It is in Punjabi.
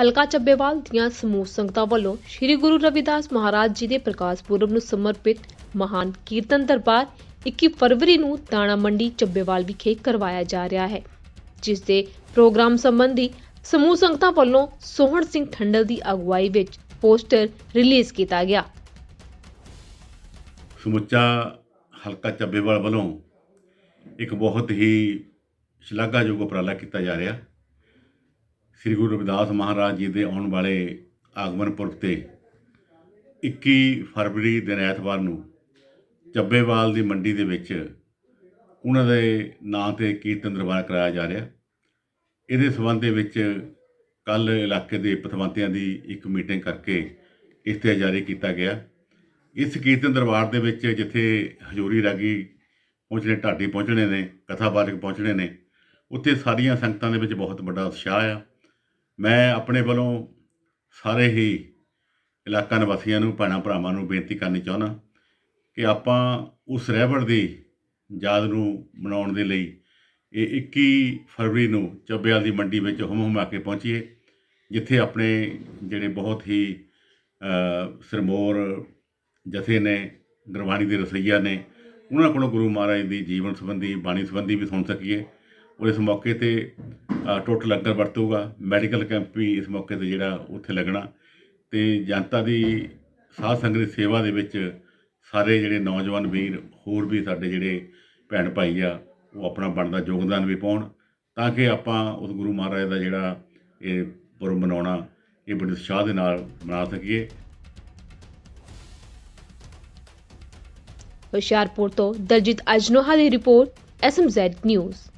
ਹਲਕਾ ਚੱਬੇਵਾਲ ਦੀਆਂ ਸਮੂਹ ਸੰਗਤਾਂ ਵੱਲੋਂ ਸ੍ਰੀ ਗੁਰੂ ਰਵਿਦਾਸ ਮਹਾਰਾਜ ਜੀ ਦੇ ਪ੍ਰਕਾਸ਼ ਪੁਰਬ ਨੂੰ ਸਮਰਪਿਤ ਮਹਾਨ ਕੀਰਤਨ ਦਰਬਾਰ 21 ਫਰਵਰੀ ਨੂੰ ਦਾਣਾ ਮੰਡੀ ਚੱਬੇਵਾਲ ਵਿਖੇ ਕਰਵਾਇਆ ਜਾ ਰਿਹਾ ਹੈ, ਜਿਸ ਦੇ ਪ੍ਰੋਗਰਾਮ ਸੰਬੰਧੀ ਸਮੂਹ ਸੰਗਤਾਂ ਵੱਲੋਂ ਸੋਹਣ ਸਿੰਘ ਠੰਡਲ ਦੀ ਅਗਵਾਈ ਵਿੱਚ ਪੋਸਟਰ ਰਿਲੀਜ਼ ਕੀਤਾ ਗਿਆ। ਸਮੁੱਚਾ ਹਲਕਾ ਚੱਬੇਵਾਲ ਵੱਲੋਂ ਇੱਕ ਬਹੁਤ ਹੀ ਸ਼ਲਾਘਾਯੋਗ ਉਪਰਾਲਾ ਕੀਤਾ ਜਾ ਰਿਹਾ। ਸ੍ਰੀ ਗੁਰੂ ਰਵਿਦਾਸ ਮਹਾਰਾਜ ਜੀ ਦੇ ਆਉਣ ਵਾਲੇ ਆਗਮਨ ਪੁਰਬ ਤੇ 21 ਫਰਵਰੀ ਦਿਨ ਐਤਵਾਰ ਨੂੰ ਚੱਬੇਵਾਲ ਦੀ ਮੰਡੀ ਦੇ ਵਿੱਚ ਉਹਨਾਂ ਦੇ ਨਾਂ ਤੇ ਕੀਰਤਨ ਦਰਬਾਰ ਕਰਾਇਆ ਜਾ ਰਿਹਾ। ਇਹਦੇ ਸਬੰਧ ਦੇ ਵਿੱਚ ਕੱਲ ਇਲਾਕੇ ਦੇ ਪਤਵੰਤਿਆਂ ਦੀ ਇੱਕ ਮੀਟਿੰਗ ਕਰਕੇ ਇਸ਼ਤਿਹਾਰ ਜਾਰੀ ਕੀਤਾ ਗਿਆ। ਇਸ ਕੀਰਤਨ ਦਰਬਾਰ ਦੇ ਵਿੱਚ ਜਿੱਥੇ ਹਜੂਰੀ ਰਾਗੀ ਪਹੁੰਚਣੇ, ਢਾਡੀ ਪਹੁੰਚਣੇ ਨੇ ਕਥਾ ਕਥਾਵਾਚਕ ਪਹੁੰਚਣੇ ਨੇ, ਉੱਥੇ ਸਾਰੀਆਂ ਸੰਗਤਾਂ ਦੇ ਵਿੱਚ ਬਹੁਤ ਵੱਡਾ ਉਤਸ਼ਾਹ ਆ। ਮੈਂ ਆਪਣੇ ਵੱਲੋਂ ਸਾਰੇ ਹੀ ਇਲਾਕਾ ਨਿਵਾਸੀਆਂ ਨੂੰ ਭੈਣਾਂ ਭਰਾਵਾਂ ਨੂੰ ਬੇਨਤੀ ਕਰਨੀ ਚਾਹੁੰਦਾ ਕਿ ਆਪਾਂ ਉਸ ਰਹਿਬਰ ਦੀ ਯਾਦ ਨੂੰ ਮਨਾਉਣ ਦੇ ਲਈ ਇਹ 21 ਫਰਵਰੀ ਨੂੰ ਚੱਬਿਆਲ ਦੀ ਮੰਡੀ ਵਿੱਚ ਹੁਮ ਹੁਮਾ ਕੇ ਪਹੁੰਚੀਏ ਜਿੱਥੇ ਆਪਣੇ ਜਿਹੜੇ ਬਹੁਤ ਹੀ ਅ, ਜਥੇ ਨੇ ਗੁਰਬਾਣੀ ਦੇ ਰਸਈਆ ਨੇ ਉਹਨਾਂ ਕੋਲੋਂ ਗੁਰੂ ਮਹਾਰਾਜ ਦੀ ਜੀਵਨ ਸੰਬੰਧੀ ਬਾਣੀ ਸੰਬੰਧੀ ਵੀ ਸੁਣ ਸਕੀਏ। ਔਰ ਇਸ ਮੌਕੇ ਤੇ ਅ, ਟੁੱਟ ਲੰਗਰ ਵਰਤੂਗਾ। ਮੈਡੀਕਲ ਕੈਂਪ ਵੀ ਇਸ ਮੌਕੇ ਤੇ ਜਿਹੜਾ ਉੱਥੇ ਲੱਗਣਾ। ਤੇ ਜਨਤਾ ਦੀ ਸਾਧ ਸੰਗਤ ਦੀ ਸੇਵਾ ਦੇ ਵਿੱਚ ਸਾਰੇ ਜਿਹੜੇ ਨੌਜਵਾਨ ਵੀਰ ਹੋਰ ਵੀ ਸਾਡੇ ਜਿਹੜੇ ਭੈਣ ਭਾਈ ਆ ਉਹ ਆਪਣਾ ਬਣਦਾ ਯੋਗਦਾਨ ਵੀ ਪਾਉਣ। ਤਾਂ ਕਿ ਆਪਾਂ ਉਸ ਗੁਰੂ ਮਹਾਰਾਜ ਦਾ ਜਿਹੜਾ ਇਹ ਪੁਰਬ ਮਨਾਉਣਾ ਇਹ ਬੜੇ ਉਤਸ਼ਾਹ ਦੇ ਨਾਲ ਮਨਾ ਸਕੀਏ। ਹੁਸ਼ਿਆਰਪੁਰ ਤੋਂ ਦਲਜੀਤ ਅਜਨੋਹਾ ਦੀ ਰਿਪੋਰਟ ਐਸਐਮਜ਼ੈਡ ਨਿਊਜ਼।